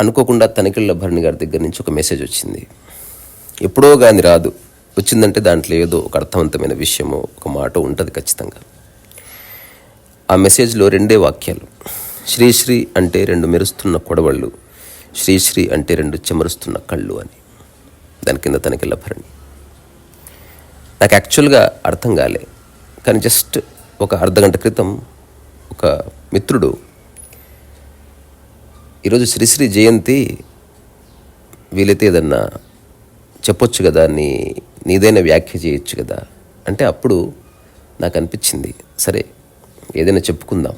అనుకోకుండా తనిఖీల భరణి గారి దగ్గర నుంచి ఒక మెసేజ్ వచ్చింది. ఎప్పుడో కానీ రాదు. వచ్చిందంటే దాంట్లో ఏదో ఒక అర్థవంతమైన విషయమో ఒక మాట ఉంటుంది ఖచ్చితంగా. ఆ మెసేజ్లో రెండే వాక్యాలు. శ్రీశ్రీ అంటే రెండు మెరుస్తున్న కొడవళ్ళు శ్రీశ్రీ అంటే రెండు చెమరుస్తున్న కళ్ళు అని. దాని కింద తనిఖీళ్ళ భరణి నాకు యాక్చువల్గా అర్థం కాలే. కానీ జస్ట్ ఒక అర్ధగంట క్రితం ఒక మిత్రుడు ఈరోజు శ్రీశ్రీ జయంతి వీలైతే ఏదన్నా చెప్పొచ్చు కదా నీ నీదైనా వ్యాఖ్య చేయొచ్చు కదా? అంటే అప్పుడు నాకు అనిపించింది సరే ఏదైనా చెప్పుకుందాం.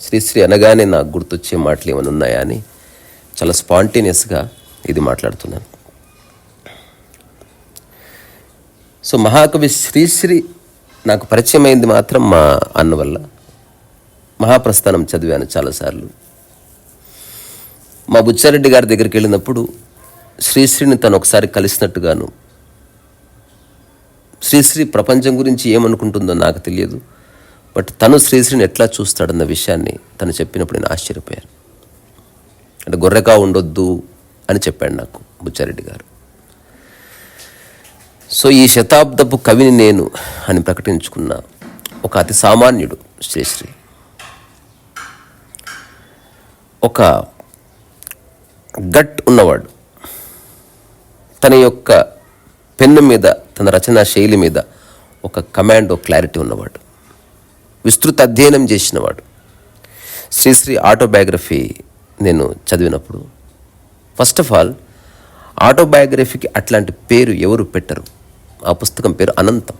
శ్రీశ్రీ అనగానే నాకు గుర్తొచ్చే మాటలు ఏమైనా ఉన్నాయా అని చాలా స్పాంటేనియస్గా ఇది మాట్లాడుతున్నాను. సో మహాకవి శ్రీశ్రీ నాకు పరిచయం అయింది మాత్రం మా అన్న వల్ల. మహాప్రస్థానం చదివాను చాలాసార్లు. మా బుచ్చారెడ్డి గారి దగ్గరికి వెళ్ళినప్పుడు శ్రీశ్రీని తను ఒకసారి కలిసినట్టుగాను శ్రీశ్రీ ప్రపంచం గురించి ఏమనుకుంటుందో నాకు తెలియదు బట్ తను శ్రీశ్రీని ఎట్లా చూస్తాడన్న విషయాన్ని తను చెప్పినప్పుడు నేను ఆశ్చర్యపోయాను. అంటే గొర్రెకా ఉండొద్దు అని చెప్పాడు నాకు బుచ్చారెడ్డి గారు. సో ఈ శతాబ్దపు కవిని నేను అని ప్రకటించుకున్న ఒక అతి సామాన్యుడు శ్రీశ్రీ. ఒక గట్ ఉన్నవాడు. తన యొక్క పెన్ను మీద తన రచనా శైలి మీద ఒక కమాండ్ క్లారిటీ ఉన్నవాడు. విస్తృత అధ్యయనం చేసినవాడు. శ్రీశ్రీ ఆటోబయోగ్రఫీ నేను చదివినప్పుడు ఫస్ట్ ఆఫ్ ఆల్ ఆటోబయోగ్రఫీకి అట్లాంటి పేరు ఎవరు పెట్టరు. ఆ పుస్తకం పేరు అనంతం.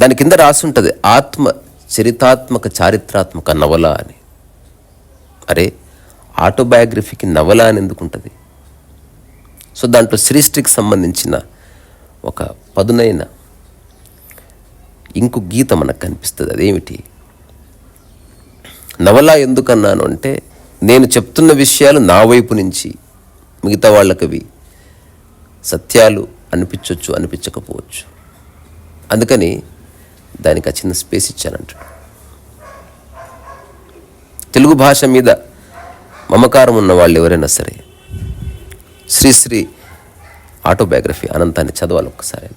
దాని కింద రాసి ఉంటుంది ఆత్మ చరితాత్మక చారిత్రాత్మక నవల అని. అరే ఆటోబయోగ్రఫీకి నవల అని ఎందుకు ఉంటుంది సో దాంట్లో శ్రీశ్రీకి సంబంధించిన ఒక పదునైన ఇంకు గీత మనకు కనిపిస్తుంది. అదేమిటి? నవల ఎందుకన్నాను అంటే నేను చెప్తున్న విషయాలు నా వైపు నుంచి మిగతా వాళ్ళకవి సత్యాలు అనిపించవచ్చు అనిపించకపోవచ్చు. అందుకని దానికి ఆ చిన్న స్పేస్ ఇచ్చానంటాడు. తెలుగు భాష మీద మమకారం ఉన్న వాళ్ళు ఎవరైనా సరే శ్రీశ్రీ ఆటోబయోగ్రఫీ అనంతాన్ని చదవాలి ఒక్కసారి.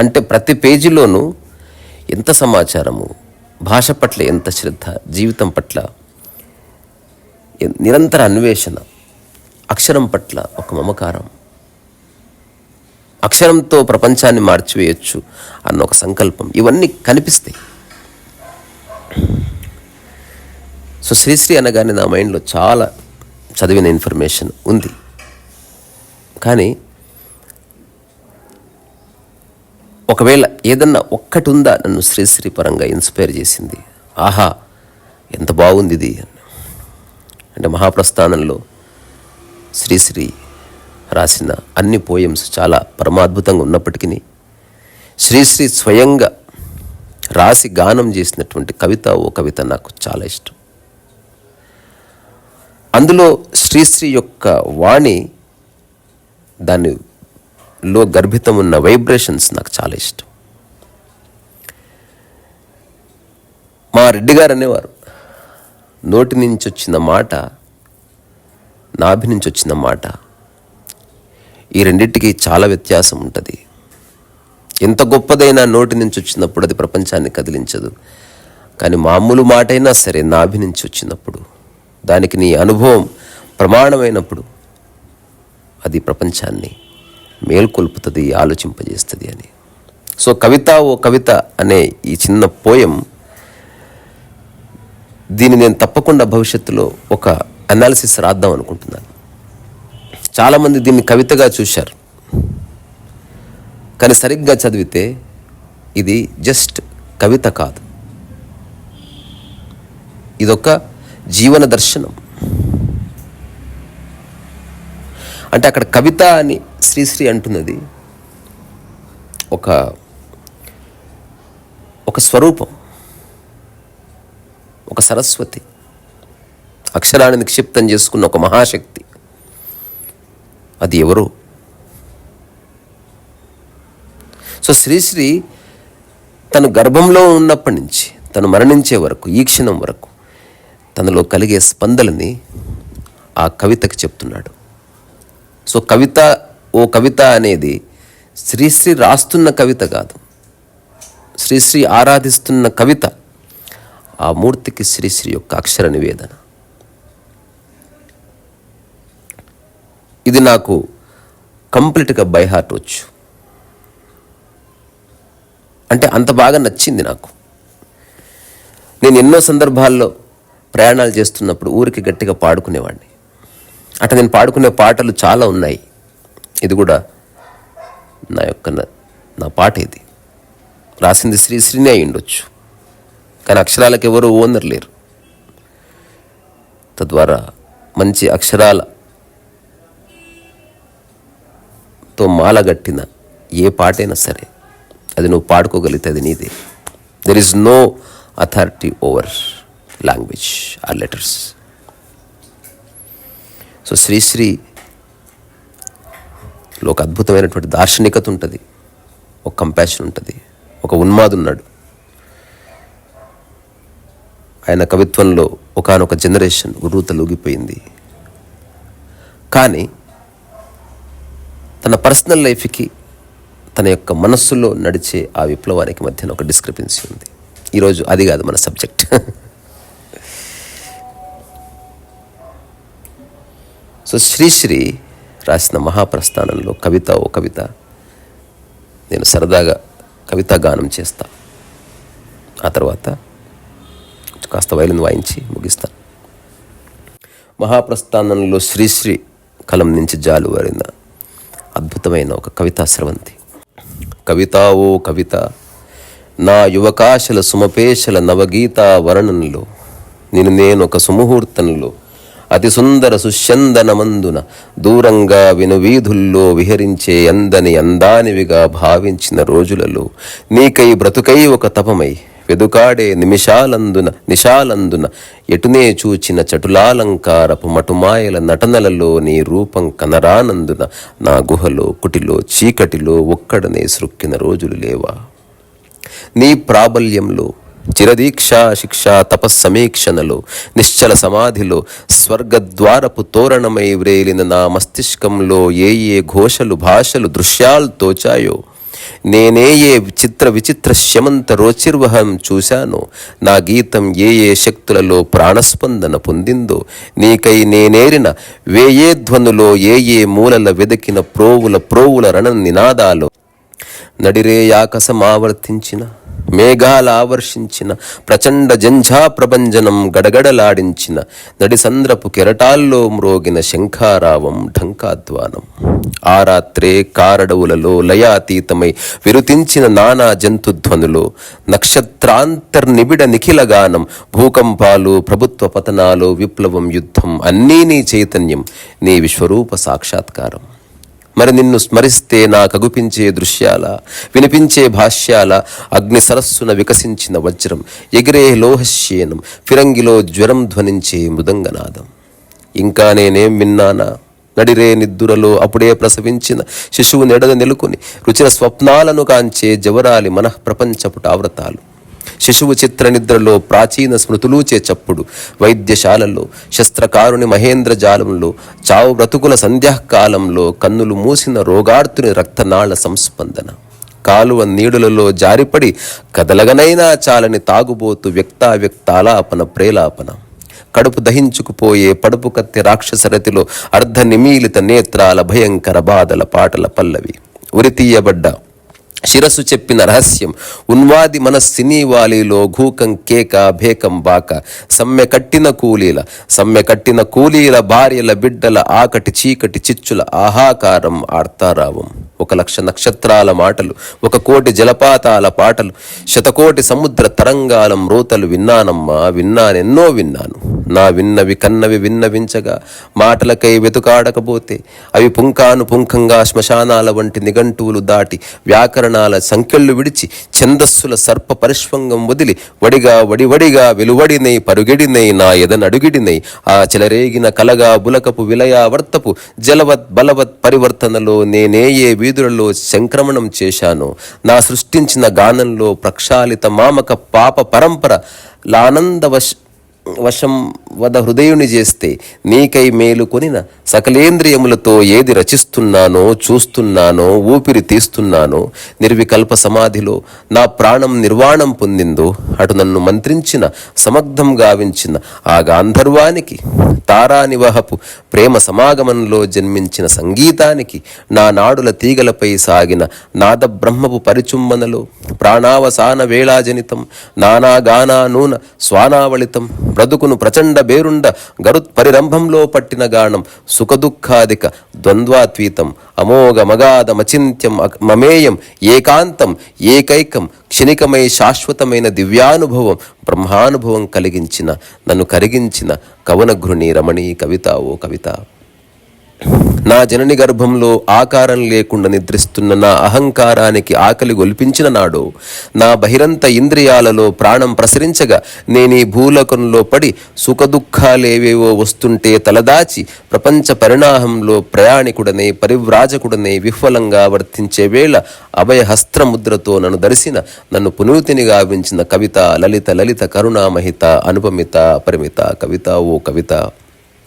అంటే ప్రతి పేజీలోనూ ఎంత సమాచారము భాష పట్ల ఎంత శ్రద్ధ జీవితం పట్ల నిరంతర అన్వేషణ అక్షరం పట్ల ఒక మమకారం. అక్షరంతో ప్రపంచాన్ని మార్చివేయచ్చు అన్న ఒక సంకల్పం. ఇవన్నీ కనిపిస్తాయి. సో శ్రీశ్రీ అనగానే నా మైండ్లో చాలా చదివిన ఇన్ఫర్మేషన్ ఉంది. కానీ ఒకవేళ ఏదన్నా ఒక్కటి ఉందా నన్ను శ్రీశ్రీ పరంగా ఇన్స్పైర్ చేసింది. ఆహా ఎంత బాగుంది ఇది అంటే మహాప్రస్థానంలో శ్రీశ్రీ రాసిన అన్ని పోయమ్స్ చాలా పరమాద్భుతంగా ఉన్నప్పటికీ శ్రీశ్రీ స్వయంగా రాసి గానం చేసినటువంటి కవిత ఓ కవిత నాకు చాలా ఇష్టం. అందులో శ్రీశ్రీ యొక్క వాణి దానిలో గర్భితం ఉన్న వైబ్రేషన్స్ నాకు చాలా ఇష్టం. మా రెడ్డి గారు అనేవారు నోటి నుంచి వచ్చిన మాట నాభి నుంచి వచ్చిన మాట. ఈ రెండింటికి చాలా వ్యత్యాసం ఉంటుంది. ఎంత గొప్పదైనా నోటి నుంచి వచ్చినప్పుడు అది ప్రపంచాన్ని కదిలించదు. కానీ మామూలు మాటైనా సరే నాభి నుంచి వచ్చినప్పుడు దానికి నీ అనుభవం ప్రమాణమైనప్పుడు అది ప్రపంచాన్ని మేల్కొల్పుతుంది ఆలోచింపజేస్తుంది అని. సో కవిత ఓ కవిత అనే ఈ చిన్న పోయం దీన్ని నేను తప్పకుండా భవిష్యత్తులో ఒక అనాలిసిస్ రాద్దాం అనుకుంటున్నాను. చాలామంది దీన్ని కవితగా చూశారు. కానీ సరిగ్గా చదివితే ఇది జస్ట్ కవిత కాదు. ఇదొక జీవన దర్శనం. అంటే అక్కడ కవిత అని శ్రీశ్రీ అంటున్నది ఒక ఒక స్వరూపం ఒక సరస్వతి. అక్షరాన్ని నిక్షిప్తం చేసుకున్న ఒక మహాశక్తి. అది ఎవరు? సో శ్రీశ్రీ తను గర్భంలో ఉన్నప్పటి నుంచి తను మరణించే వరకు ఈ క్షణం వరకు తనలో కలిగే స్పందలని ఆ కవితకి చెప్తున్నాడు. సో కవిత ఓ కవిత అనేది శ్రీశ్రీ రాస్తున్న కవిత కాదు. శ్రీశ్రీ ఆరాధిస్తున్న కవిత ఆ మూర్తికి శ్రీశ్రీ యొక్క అక్షర నివేదన. ఇది నాకు కంప్లీట్గా బై హార్ట్ వచ్చు. అంటే అంత బాగా నచ్చింది నాకు. నేను ఎన్నో సందర్భాల్లో ప్రయాణాలు చేస్తున్నప్పుడు ఊరికి గట్టిగా పాడుకునేవాడిని. అట్లా నేను పాడుకునే పాటలు చాలా ఉన్నాయి. ఇది కూడా నా యొక్క నా పాట ఇది. రాసింది శ్రీశ్రీనే అయి ఉండొచ్చు. కానీ అక్షరాలకు ఎవరు ఓనర్ లేరు. తద్వారా మంచి అక్షరాల తో మాలగట్టిన ఏ పాటైనా సరే అది నువ్వు పాడుకోగలిగితే అది నీదే. There is no authority over language or letters so Sri Sri ఒక అద్భుతమైనటువంటి దార్శనికత ఉంటుంది ఒక కంపాషన్ ఉంటుంది ఒక ఉన్మాదు ఉన్నాడు. ఆయన కవిత్వంలో ఒకానొక జనరేషన్ ఉర్రూతలూగిపోయింది కానీ తన పర్సనల్ లైఫ్కి తన యొక్క మనస్సులో నడిచే ఆ విప్లవానికి మధ్యన ఒక డిస్క్రిపెన్సీ ఉంది. ఈరోజు అది కాదు మన సబ్జెక్ట్. సో శ్రీశ్రీ రాసిన మహాప్రస్థానంలో కవిత ఓ కవిత నేను సరదాగా కవితా గానం చేస్తా. ఆ తర్వాత కాస్త వైలిన్ వాయించి ముగిస్తాను మహాప్రస్థానంలో శ్రీశ్రీ కలం నుంచి జాలువారిన అద్భుతమైన ఒక కవితా స్రవంతి. కవితావో ఓ కవిత నా యువకాశల సుమపేశల నవగీత వర్ణనలో నేను నేను ఒక సుముహూర్తంలో అతి సుందర సుష్యందనమందున దూరంగా వినువీధుల్లో విహరించే అందని అందానివిగా భావించిన రోజులలో నీకై బ్రతుకై ఒక తపమై వెదుకాడే నిమిషాలందున నిషాలందున ఎటునే చూచిన చటులాలంకారపు మటుమాయల నటనలలో నీ రూపం కనరానందున నా గుహలో కుటిలో చీకటిలో ఒక్కడనే సృక్కిన రోజులు లేవా? నీ ప్రాబల్యంలో చిరదీక్షా శిక్ష తపస్సమీక్షణలో నిశ్చల సమాధిలో స్వర్గద్వారపు తోరణమై వ్రేలిన నా మస్తిష్కంలో ఏ ఏ ఘోషలు భాషలు దృశ్యాలు తోచాయో? నేనే ఏ చిత్ర విచిత్ర శమంత రోచిర్వహం చూశానో నా గీతం ఏ ఏ శక్తులలో ప్రాణస్పందన పొందిందో నీకై నేనేరిన వేయే ధ్వనులో ఏ ఏ మూలల వెదకిన ప్రోవుల ప్రోవుల రణ నినాదాలు. నడిరేయాకసమావర్తించిన మేఘాల మేఘాలావర్షించిన ప్రచండ జంఝా ప్రభంజనం గడగడలాడించిన నడిసంద్రపు కెరటాల్లో మ్రోగిన శంఖారావం ఢంకాధ్వానం. ఆ రాత్రే కారడవులలో లయాతీతమై విరుతించిన నానా జంతుధ్వనులు నక్షత్రాంతర్నిబిడ నిఖిల గానం భూకంపాలు ప్రభుత్వ పతనాలు విప్లవం యుద్ధం అన్నీ నీ చైతన్యం నీ విశ్వరూప సాక్షాత్కారం. మరి నిన్ను స్మరిస్తే నాకగుపించే దృశ్యాల వినిపించే భాష్యాల అగ్ని సరస్సున వికసించిన వజ్రం ఎగిరే లోహశ్యేనం ఫిరంగిలో జ్వరం ధ్వనించే మృదంగనాదం. ఇంకా నేనేం విన్నానా? నడిరే నిద్దురలో అప్పుడే ప్రసవించిన శిశువు నెడద నెలుకొని రుచిన స్వప్నాలను కాంచే జవరాలి మనః ప్రపంచపుట ఆవ్రతాలు. శిశువు చిత్ర నిద్రలో ప్రాచీన స్మృతులూచే చప్పుడు వైద్యశాలలో శస్త్రకారుని మహేంద్ర జాలంలో చావు బ్రతుకుల సంధ్యాకాలంలో కన్నులు మూసిన రోగార్తుని రక్తనాళ సంస్పందన. కాలువ నీడులలో జారిపడి కదలగనైనా చాలని తాగుబోతు వ్యక్తావ్యక్తాలాపన ప్రేలాపన. కడుపు దహించుకుపోయే పడుపు కత్తి రాక్షసరతిలో అర్ధ నిమీలిత నేత్రాల భయంకర బాధల పాటల పల్లవి. ఉరితీయబడ్డ శిరస్సు చెప్పిన రహస్యం. ఉన్వాది మనస్సిని సినీ వాలీలో ఘూకం కేక భేకం బాక. సమ్మె కట్టిన కూలీల సమ్మె కట్టిన కూలీల భార్యల బిడ్డల ఆకటి చీకటి చిచ్చుల ఆహాకారం ఆర్తారావం. ఒక లక్ష నక్షత్రాల మాటలు ఒక కోటి జలపాతాల పాటలు శతకోటి సముద్ర తరంగాల మ్రోతలు విన్నానమ్మా విన్నానెన్నో విన్నాను. నా విన్నవి కన్నవి విన్నవించగా మాటలకై వెతుకాడకపోతే అవి పుంకాను పుంఖంగా శ్మశానాల వంటి నిఘంటువులు దాటి వ్యాకరణ పురాణాల సంఖ్యలు విడిచి ఛందస్సుల సర్ప పరిష్వంగం వదిలి వడిగా వడివడిగా వెలువడినై పరుగెడినై నా ఎదనడుగిడినై ఆ చెలరేగిన కలగా బులకపు విలయావర్తపు జలవత్ బలవత్ పరివర్తనలో నేనే ఏ వీధులలో సంక్రమణం చేశాను. నా సృష్టించిన గానంలో ప్రక్షాళిత మామక పాప పరంపర లానందవశ వశం వద హృదయుని చేస్తే నీకై మేలుకొనిన సకలేంద్రియములతో ఏది రచిస్తున్నానో చూస్తున్నానో ఊపిరి తీస్తున్నానో నిర్వికల్ప సమాధిలో నా ప్రాణం నిర్వాణం పొందిందో అటు నన్ను మంత్రించిన సమగ్ధం గావించిన ఆ గాంధర్వానికి తారానివహపు ప్రేమ సమాగమంలో జన్మించిన సంగీతానికి నా నాడుల తీగలపై సాగిన నాద బ్రహ్మపు పరిచుంబనలో ప్రాణావసాన వేళాజనితం నానాగానా నూన స్వానావళితం బ్రతుకును ప్రచండ బేరుండ గరుత్ పరిరంభంలో పట్టిన గానం సుఖదుఖాదిక ద్వంద్వాత్వీతం అమోఘ మగాధమచింత్యం మమేయం ఏకాంతం ఏకైకం క్షణికమై శాశ్వతమైన దివ్యానుభవం బ్రహ్మానుభవం కలిగించిన నన్ను కరిగించిన కవనఘృణి రమణీ కవిత ఓ కవిత. నా జనని గర్భంలో ఆకారం లేకుండా నిద్రిస్తున్న నా అహంకారానికి ఆకలి గొల్పించిన నాడు నా బహిరంత ఇంద్రియాలలో ప్రాణం ప్రసరించగా నేను ఈ భూలోకంలో పడి సుఖదుఖాలేవేవో వస్తుంటే తలదాచి ప్రపంచ పరిణామంలో ప్రయాణికుడనే పరివ్రాజకుడనే విఫలంగా వర్తించే వేళ అభయహస్త్రముద్రతో నన్ను దర్శిన నన్ను పునూతిని గావించిన కవిత లలిత లలిత కరుణామహిత అనుపమిత పరిమిత కవిత ఓ కవిత.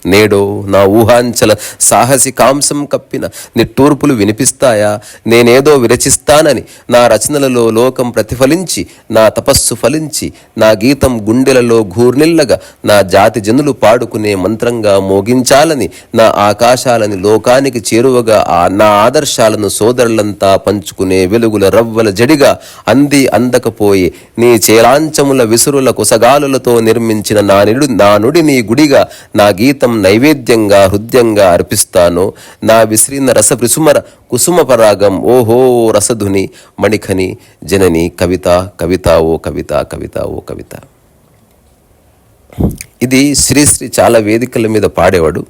నేడో నా ఊహాంచల సాహసికాంశం కప్పిన నిట్టూర్పులు వినిపిస్తాయా? నేనేదో విరచిస్తానని నా రచనలలో లోకం ప్రతిఫలించి నా తపస్సు ఫలించి నా గీతం గుండెలలో ఘూర్నిల్లగా నా జాతి జనులు పాడుకునే మంత్రంగా మోగించాలని నా ఆకాశాలని లోకానికి చేరువగా ఆ నా ఆదర్శాలను సోదరులంతా పంచుకునే వెలుగుల రవ్వల జడిగా అంది అందకపోయి నీ చేలాంచముల విసురుల కుసగాలులతో నిర్మించిన నా నిడు నా నుడి నీ గుడిగా నా గీతం నైవేద్యంగా హృదయంగా అర్పిస్తాను. నా విసిరిన రస విసుమర కుసుమ పరాగం ఓహో రసధుని మణిఖని జనని కవిత కవిత ఓ కవిత కవిత ఓ కవిత. ఇది శ్రీశ్రీ చాలా వేదికల మీద పాడేవాడు.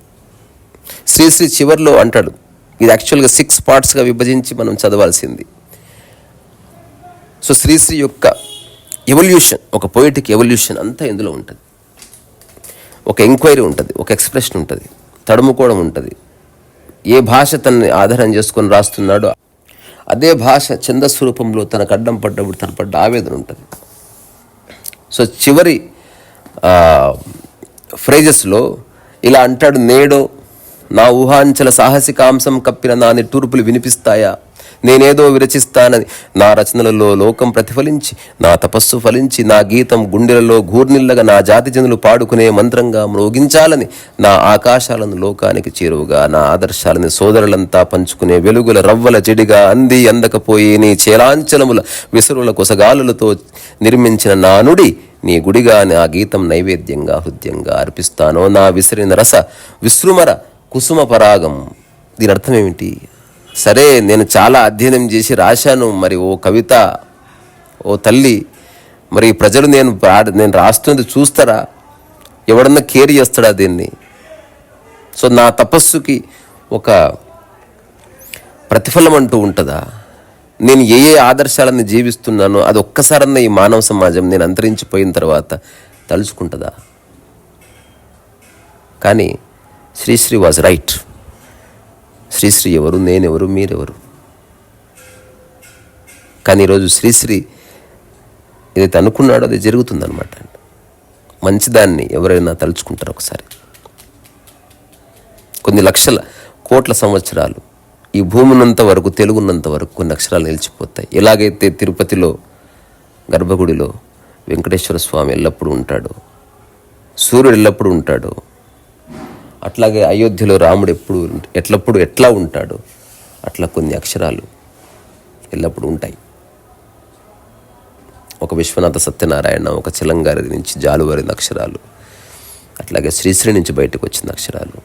శ్రీశ్రీ చివరిలో అంటాడు ఇది యాక్చువల్గా సిక్స్ పార్ట్స్గా విభజించి మనం చదవాల్సింది. సో శ్రీశ్రీ యొక్క ఎవల్యూషన్ ఒక పోయిటిక్ ఎవల్యూషన్ అంతా ఇందులో ఉంటుంది. ఒక ఎంక్వైరీ ఉంటుంది ఒక ఎక్స్ప్రెషన్ ఉంటుంది తడుముకోవడం ఉంటుంది. ఏ భాష తనని ఆధారం చేసుకొని రాస్తున్నాడో అదే భాష ఛందస్వరూపంలో తనకు అడ్డం పడ్డప్పుడు తన పడ్డ ఆవేదన ఉంటుంది. సో చివరి ఫ్రేజెస్లో ఇలా అంటాడు నేడో నా ఊహాంచల సాహసికాంశం కప్పిన నాని టూర్పులు వినిపిస్తాయా? నేనేదో విరచిస్తానని నా రచనలలో లోకం ప్రతిఫలించి నా తపస్సు ఫలించి నా గీతం గుండెలలో గూర్నిల్లగా నా జాతి జనులు పాడుకునే మంత్రంగా మ్రోగించాలని నా ఆకాశాలను లోకానికి చేరువుగా నా ఆదర్శాలని సోదరులంతా పంచుకునే వెలుగుల రవ్వల చెడిగా అంది అందకపోయి నీ చేలాంచలముల విసురుల కుసగాలులతో నిర్మించిన నా నుడి నీ గుడిగా నా గీతం నైవేద్యంగా హృదయంగా అర్పిస్తానో. నా విసిరిన రస విశ్రుమర కుసుమ పరాగం దీని అర్థం ఏమిటి? సరే నేను చాలా అధ్యయనం చేసి రాశాను. మరి ఓ కవిత ఓ తల్లి మరి ప్రజలు నేను రా- నేను రాస్తున్నది చూస్తారా? ఎవడన్నా కేర్ చేస్తాడా దీన్ని? సో నా తపస్సుకి ఒక ప్రతిఫలం అంటూ ఉంటుందా? నేను ఏ ఏ ఆదర్శాలను జీవిస్తున్నానో అది ఒక్కసారన్నా ఈ మానవ సమాజం నేను అంతరించిపోయిన తర్వాత తలుచుకుంటుందా? కానీ శ్రీశ్రీ వాజ్ రైట్. శ్రీశ్రీ ఎవరు నేనెవరు మీరెవరు? కానీ ఈరోజు శ్రీశ్రీ ఏదైతే అనుకున్నాడో అది జరుగుతుందనమాట మంచిదాన్ని ఎవరైనా తలుచుకుంటారు ఒకసారి. కొన్ని లక్షల కోట్ల సంవత్సరాలు ఈ భూమినంత వరకు తెలుగున్నంత వరకు కొన్ని అక్షరాలు నిలిచిపోతాయి. ఎలాగైతే తిరుపతిలో గర్భగుడిలో వెంకటేశ్వర స్వామి ఎల్లప్పుడూ ఉంటాడు సూర్యుడు ఎల్లప్పుడూ ఉంటాడు అట్లాగే అయోధ్యలో రాముడు ఎప్పుడు ఎట్లప్పుడు ఎట్లా ఉంటాడు అట్లా కొన్ని అక్షరాలు ఎల్లప్పుడూ ఉంటాయి. ఒక విశ్వనాథ సత్యనారాయణ ఒక చిలంగారి నుంచి జాలువారిన అక్షరాలు అట్లాగే శ్రీశ్రీ నుంచి బయటకు వచ్చిన అక్షరాలు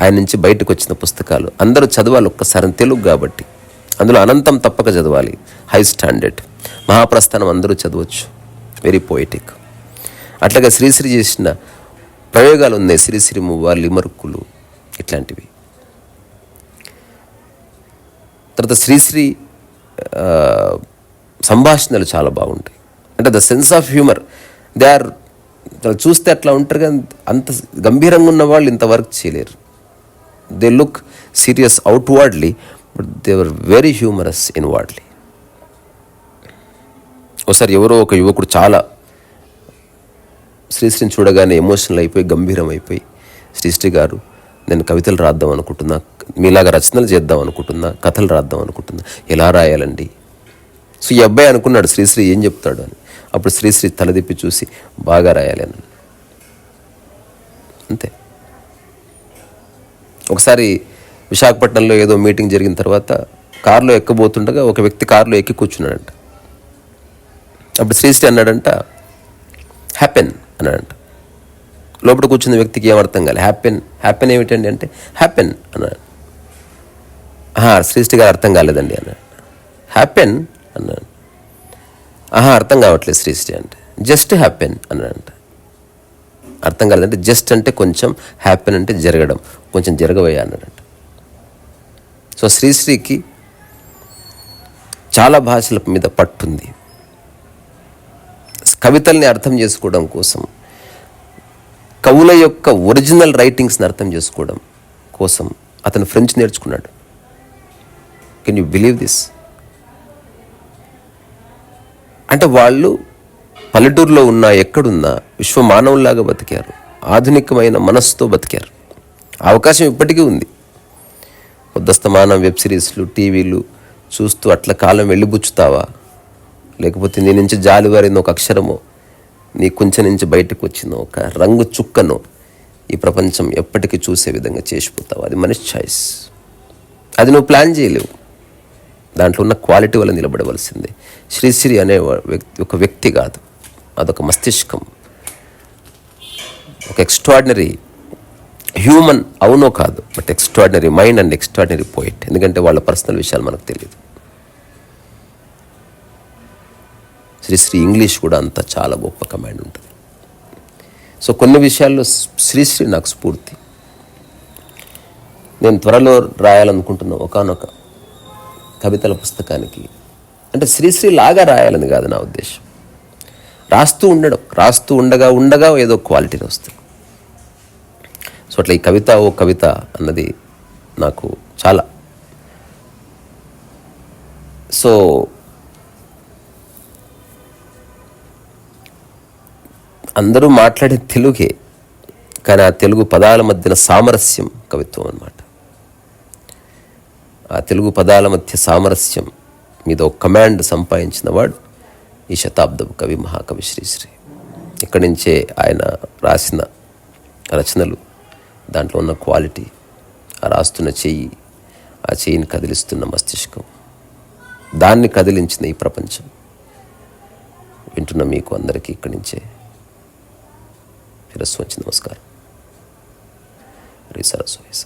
ఆయన నుంచి బయటకు వచ్చిన పుస్తకాలు అందరూ చదవాలి ఒక్కసారి తెలుగు కాబట్టి. అందులో అనంతం తప్పక చదవాలి. High standard. మహాప్రస్థానం అందరూ చదవచ్చు. వెరీ పోయిటిక్ అట్లాగే శ్రీశ్రీ చేసిన ప్రయోగాలు ఉన్నాయి శ్రీశ్రీ మువ్వ లిమరుక్కులు ఇట్లాంటివి. తర్వాత శ్రీశ్రీ సంభాషణలు చాలా బాగుంటాయి. అంటే the sense of humour. They are చూస్తే అట్లా ఉంటారు కానీ అంత గంభీరంగా ఉన్న వాళ్ళు ఇంత వర్క్ చేయలేరు. They look serious outwardly but they're very humorous inwardly. ఒకసారి ఎవరో ఒక యువకుడు చాలా శ్రీశ్రీని చూడగానే ఎమోషనల్ అయిపోయి గంభీరం అయిపోయి శ్రీశ్రీ గారు నేను కవితలు రాద్దాం అనుకుంటున్నా మీలాగా రచనలు చేద్దాం అనుకుంటున్నా కథలు రాద్దాం అనుకుంటున్నా ఎలా రాయాలండి? సో ఈ అబ్బాయి అనుకున్నాడు శ్రీశ్రీ ఏం చెప్తాడు? అని. అప్పుడు శ్రీశ్రీ తలదిప్పి చూసి బాగా రాయాలి అని. అంతే. ఒకసారి విశాఖపట్నంలో ఏదో మీటింగ్ జరిగిన తర్వాత కారులో ఎక్కబోతుండగా ఒక వ్యక్తి కారులో ఎక్కి కూర్చున్నాడంట. అప్పుడు శ్రీశ్రీ అన్నాడంట హ్యాపెన్. అన్నాడంట లోపల కూర్చున్న వ్యక్తికి ఏం అర్థం కాలే. హ్యాపెన్ హ్యాపెన్ ఏమిటండి అంటే హ్యాపెన్ అన్నాడు ఆహా శ్రీశ్రీ గారు అర్థం కాలేదండి అన్నాడు హ్యాపెన్ అన్నాడు ఆహా అర్థం కావట్లేదు శ్రీశ్రీ అంటే. జస్ట్ హ్యాపెన్ అన్నాడంట అర్థం కాలేదంటే జస్ట్ అంటే కొంచెం హ్యాపెన్ అంటే జరగడం కొంచెం జరగబోయా అన్నాడంట సో శ్రీశ్రీకి చాలా భాషల మీద పట్టుంది. కవితల్ని అర్థం చేసుకోవడం కోసం కవుల యొక్క ఒరిజినల్ రైటింగ్స్ని అర్థం చేసుకోవడం కోసం అతను ఫ్రెంచ్ నేర్చుకున్నాడు. కెన్ యూ బిలీవ్ దిస్ అంటే వాళ్ళు పల్లెటూరులో ఉన్నా ఎక్కడున్నా విశ్వ మానవుల్లాగా బతికారు. ఆధునికమైన మనస్సుతో బతికారు. అవకాశం ఇప్పటికీ ఉంది. పొద్దస్తమానం వెబ్ సిరీస్లు టీవీలు చూస్తూ అట్లా కాలం వెళ్ళిబుచ్చుతావా? లేకపోతే నీ నుంచి జాలివారిన ఒక అక్షరమో నీ కుంచె నుంచి బయటకు వచ్చిన ఒక రంగు చుక్కనో ఈ ప్రపంచం ఎప్పటికీ చూసే విధంగా చేసిపోతావు. అది మనిషి చాయిస్ అది నువ్వు ప్లాన్ చేయలేవు. దాంట్లో ఉన్న క్వాలిటీ వల్ల నిలబడవలసిందే. శ్రీశ్రీ అనే వ్యక్తి ఒక వ్యక్తి కాదు. అదొక మస్తిష్కం. ఒక ఎక్స్ట్రాడినరీ హ్యూమన్ అవునో కాదు but extraordinary mind and extraordinary poet ఎందుకంటే వాళ్ళ పర్సనల్ విషయాలు మనకు తెలియదు. శ్రీశ్రీ ఇంగ్లీష్ కూడా అంత చాలా గొప్ప కమాండ్ ఉంటుంది. సో కొన్ని విషయాల్లో శ్రీశ్రీ నాకు స్ఫూర్తి. నేను త్వరలో రాయాలనుకుంటున్న ఒకనొక కవితల పుస్తకానికి అంటే శ్రీశ్రీ లాగా రాయాలని కాదు నా ఉద్దేశం. రాస్తూ ఉండడం రాస్తూ ఉండగా ఉండగా ఏదో క్వాలిటీ వస్తుంది. సో అట్లా ఈ కవిత ఓ కవిత అన్నది నాకు చాలా. సో అందరూ మాట్లాడే తెలుగే కానీ ఆ తెలుగు పదాల మధ్యన సామరస్యం కవిత్వం అన్నమాట. ఆ తెలుగు పదాల మధ్య సామరస్యం మీద ఒక కమాండ్ సంపాదించిన వాడు ఈ శతాబ్దపు కవి మహాకవి శ్రీశ్రీ. ఇక్కడి నుంచే ఆయన రాసిన రచనలు దాంట్లో ఉన్న క్వాలిటీ ఆ రాస్తున్న చెయ్యి ఆ చెయ్యిని కదిలిస్తున్న మస్తిష్కం దాన్ని కదిలించిన ఈ ప్రపంచం వింటున్న మీకు అందరికీ ఇక్కడి నుంచే ఇక్కడ స్వంచి నమస్కారం రీసారా సురేశ